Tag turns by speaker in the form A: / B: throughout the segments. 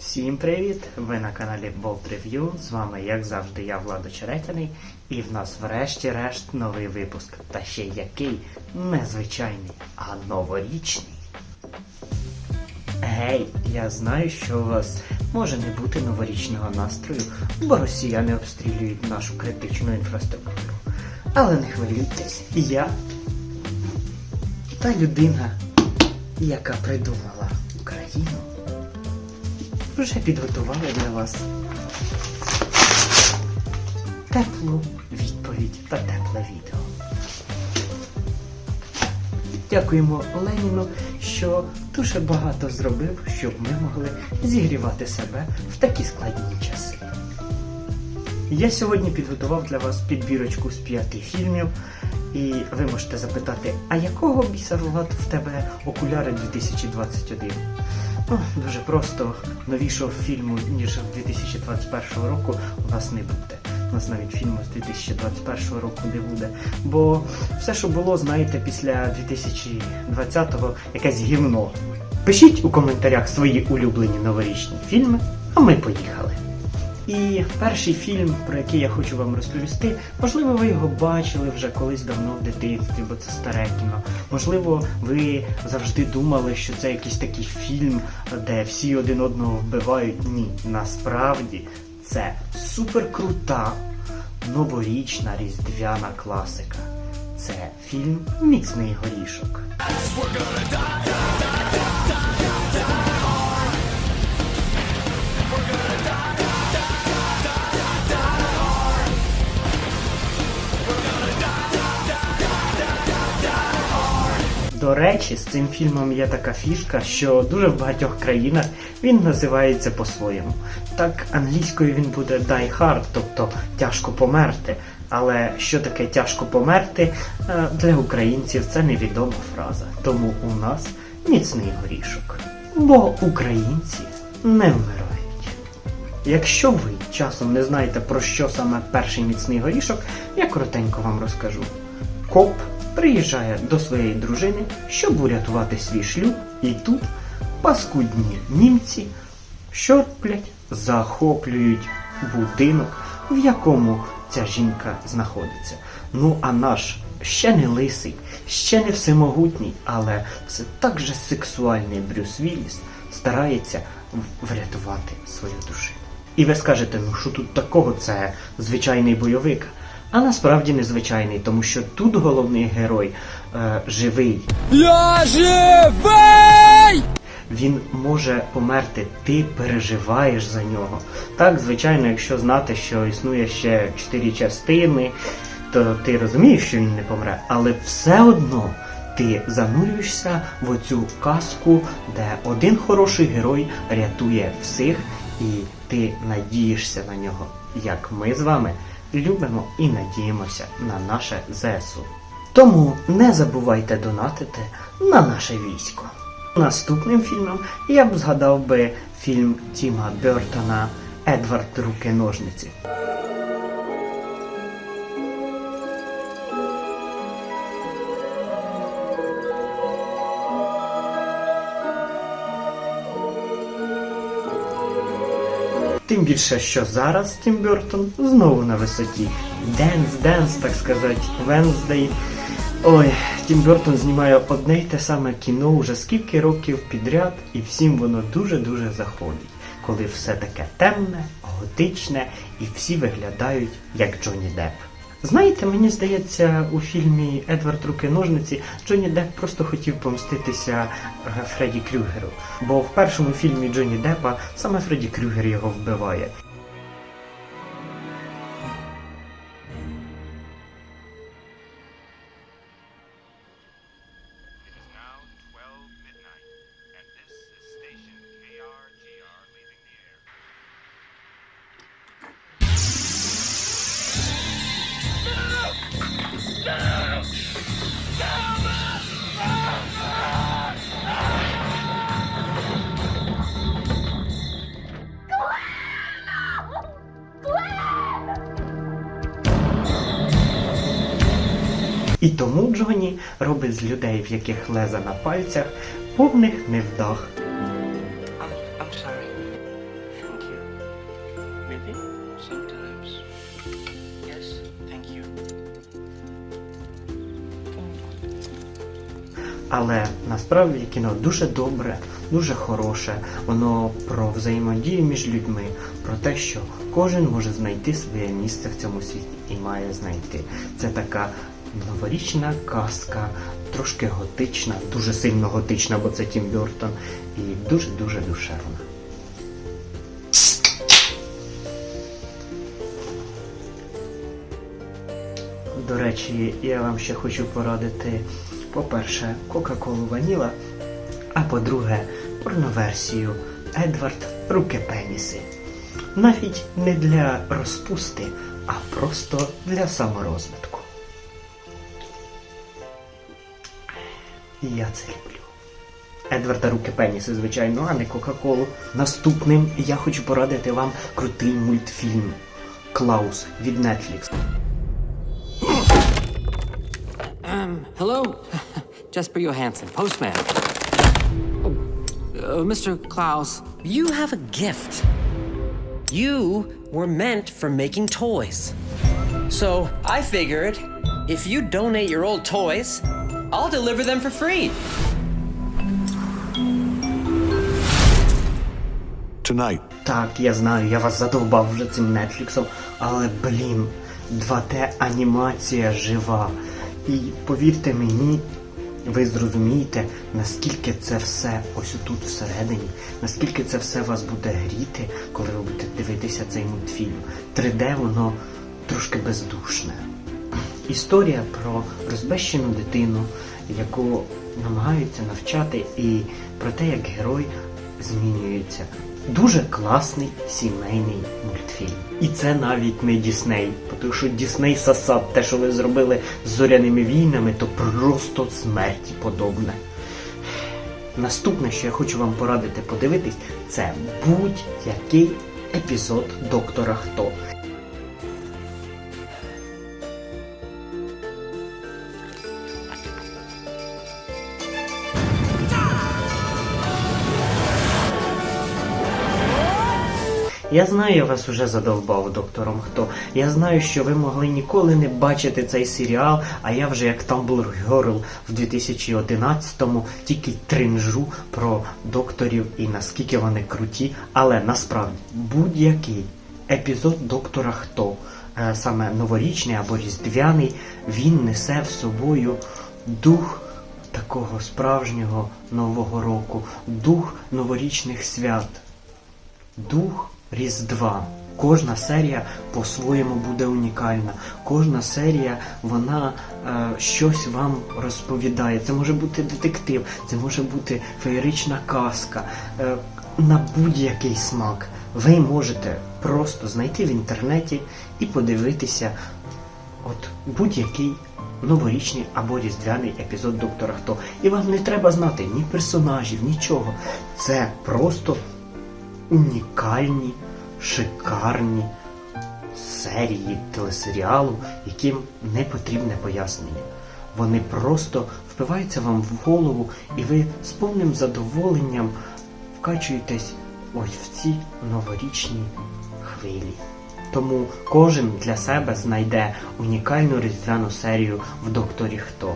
A: Всім привіт! Ви на каналі Bolt Review. З вами, як завжди, я Владо Черетяний, і в нас врешті-решт новий випуск. Та ще який незвичайний, а новорічний. Гей, я знаю, що у вас може не бути новорічного настрою, бо росіяни обстрілюють нашу критичну інфраструктуру. Але не хвилюйтесь, я та людина, яка придумала вже підготували для вас теплу відповідь та тепле відео. Дякуємо Леніну, що дуже багато зробив, щоб ми могли зігрівати себе в такі складні часи. Я сьогодні підготував для вас підбірочку з п'яти фільмів, і ви можете запитати, а якого біса Влад в тебе окуляри 2021? Ну, дуже просто новішого фільму, ніж 2021 року, у нас не буде. У нас навіть фільму з 2021 року не буде. Бо все, що було, знаєте, після 2020-го якесь гівно. Пишіть у коментарях свої улюблені новорічні фільми, а ми поїхали. І перший фільм, про який я хочу вам розповісти, можливо, ви його бачили вже колись давно в дитинстві, бо це старе кіно. Можливо, ви завжди думали, що це якийсь такий фільм, де всі один одного вбивають. Ні, насправді це суперкрута новорічна різдвяна класика. Це фільм Міцний горішок. До речі, з цим фільмом є така фішка, що дуже в багатьох країнах він називається по-своєму. Так, англійською він буде Die Hard, тобто тяжко померти. Але що таке тяжко померти е, для українців це невідома фраза. Тому у нас міцний горішок. Бо українці не вмирають. Якщо ви часом не знаєте про що саме перший міцний горішок, я коротенько вам розкажу. Коп приїжджає до своєї дружини, щоб урятувати свій шлюб, і тут паскудні німці щорплять, захоплюють будинок, в якому ця жінка знаходиться. Ну а наш ще не лисий, ще не всемогутній, але все так же сексуальний Брюс Вілліс старається врятувати свою дружину. І ви скажете, ну що тут такого? Це звичайний бойовик. А насправді незвичайний, тому що тут головний герой е, живий.
B: Я живий!
A: Він може померти, ти переживаєш за нього. Так, звичайно, якщо знати, що існує ще чотири частини, то ти розумієш, що він не помре, але все одно ти занурюєшся в оцю казку, де один хороший герой рятує всіх, і ти надієшся на нього, як ми з вами любимо і надіємося на наше ЗСУ. Тому не забувайте донатити на наше військо. Наступним фільмом я б згадав би фільм Тіма Бертона Едвард Руки ножниці. Тим більше, що зараз Тім Бертон знову на висоті. Денс, денс, так сказати, Венздей. Ой, Тім Бертон знімає одне й те саме кіно уже скільки років підряд, і всім воно дуже-дуже заходить, коли все таке темне, готичне, і всі виглядають як Джонні Депп. Знаєте, мені здається, у фільмі Едвард Руки ножниці Джонні Депп просто хотів помститися е, Фредді Крюгеру. Бо в першому фільмі Джонні Деппа саме Фредді Крюгер його вбиває. І тому Джоні робить з людей, в яких леза на пальцях, повних невдах. Але насправді кіно дуже добре, дуже хороше. Воно про взаємодію між людьми, про те, що кожен може знайти своє місце в цьому світі і має знайти. Це така новорічна казка, трошки готична, дуже сильно готична, бо це Тім Бертон, і дуже-дуже душевна. До речі, я вам ще хочу порадити, по-перше, Кока-Колу Ваніла, а по-друге, порноверсію Едвард Руки Пеніси. Навіть не для розпусти, а просто для саморозвитку. І я це люблю. Едварда Руки Пеніси, звичайно, а не Кока-Колу. Наступним я хочу порадити вам крутий мультфільм Клаус від Netflix.
C: Um, hello? Jesper Johansson, postman. Oh, uh, Mr. Klaus,
D: You have a gift. You were meant for making toys. So I figured if you donate your old toys, I'll deliver them for free.
E: Tonight,
A: Так, я знаю, я вас задовбав вже цим Нетфліксом, але блін, 2D анімація жива. І повірте мені, ви зрозумієте, наскільки це все ось тут всередині, наскільки це все вас буде гріти, коли ви будете дивитися цей мультфільм. 3D воно трошки бездушне. Історія про розбещену дитину, яку намагаються навчати, і про те, як герой змінюється. Дуже класний сімейний мультфільм. І це навіть не Дісней, тому що Дісней Сасад, те, що ви зробили з зоряними війнами, то просто смерті подобне. Наступне, що я хочу вам порадити подивитись, це будь-який епізод Доктора Хто. Я знаю, я вас уже задовбав доктором Хто. Я знаю, що ви могли ніколи не бачити цей серіал, а я вже як Tumblr Girl в 2011-му тільки тринжу про докторів і наскільки вони круті. Але насправді будь-який епізод доктора Хто, е, саме новорічний або різдвяний, він несе в собою дух такого справжнього нового року, дух новорічних свят дух Різдва. Кожна серія по-своєму буде унікальна. Кожна серія вона е, щось вам розповідає. Це може бути детектив, це може бути феєрична казка. Е, на будь-який смак. Ви можете просто знайти в інтернеті і подивитися от будь-який новорічний або різдвяний епізод Доктора Хто. І вам не треба знати ні персонажів, нічого. Це просто унікальні, шикарні серії телесеріалу, яким не потрібне пояснення. Вони просто впиваються вам в голову, і ви з повним задоволенням вкачуєтесь ось в ці новорічні хвилі. Тому кожен для себе знайде унікальну різдвяну серію в Докторі Хто.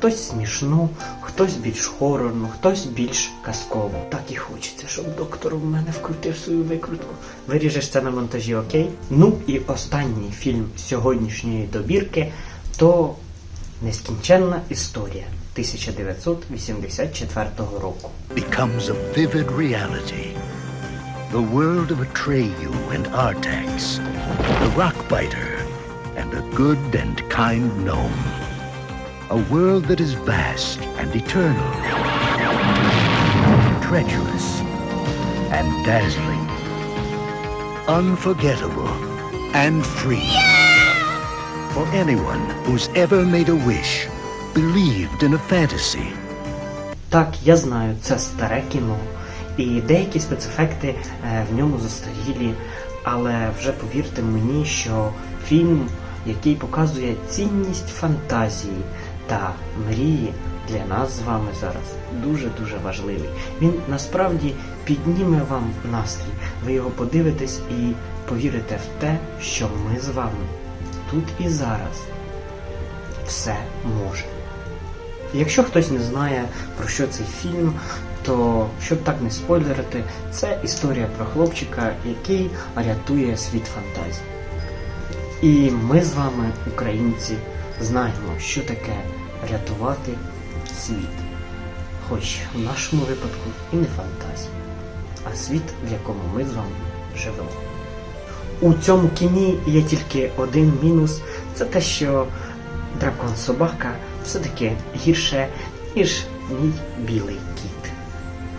A: Хтось смішну, хтось більш хорорну, хтось більш казкову. Так і хочеться, щоб доктор в мене вкрутив свою викрутку. Виріжеш це на монтажі, окей? Ну і останній фільм сьогоднішньої добірки то Нескінченна історія 1984 року.
F: becomes a vivid reality. The world of Atreyu and Artax, the Rockbiter, and a good and kind gnome. A world that is vast and eternal, treacherous and dazzling, unforgettable and free. Yeah! For anyone who's ever made a wish, believed in a fantasy,
A: Так, я знаю, це старе кіно, і деякі спецефекти е, в ньому застарілі, але вже повірте мені, що фільм, який показує цінність фантазії та мрії, для нас з вами зараз дуже-дуже важливий. Він насправді підніме вам настрій. Ви його подивитесь і повірите в те, що ми з вами тут і зараз все можемо. Якщо хтось не знає про що цей фільм, то щоб так не спойлерити, це історія про хлопчика, який рятує світ фантазій. І ми з вами, українці, знаємо, що таке рятувати світ. Хоч в нашому випадку і не фантазія, а світ, в якому ми з вами живемо. У цьому кіні є тільки один мінус це те, що дракон собака все-таки гірше, ніж мій білий кіт.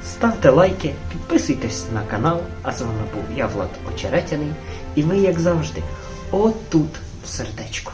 A: Ставте лайки, підписуйтесь на канал, а з вами був я, Влад Очеретяний, і ми, як завжди, отут в сердечку.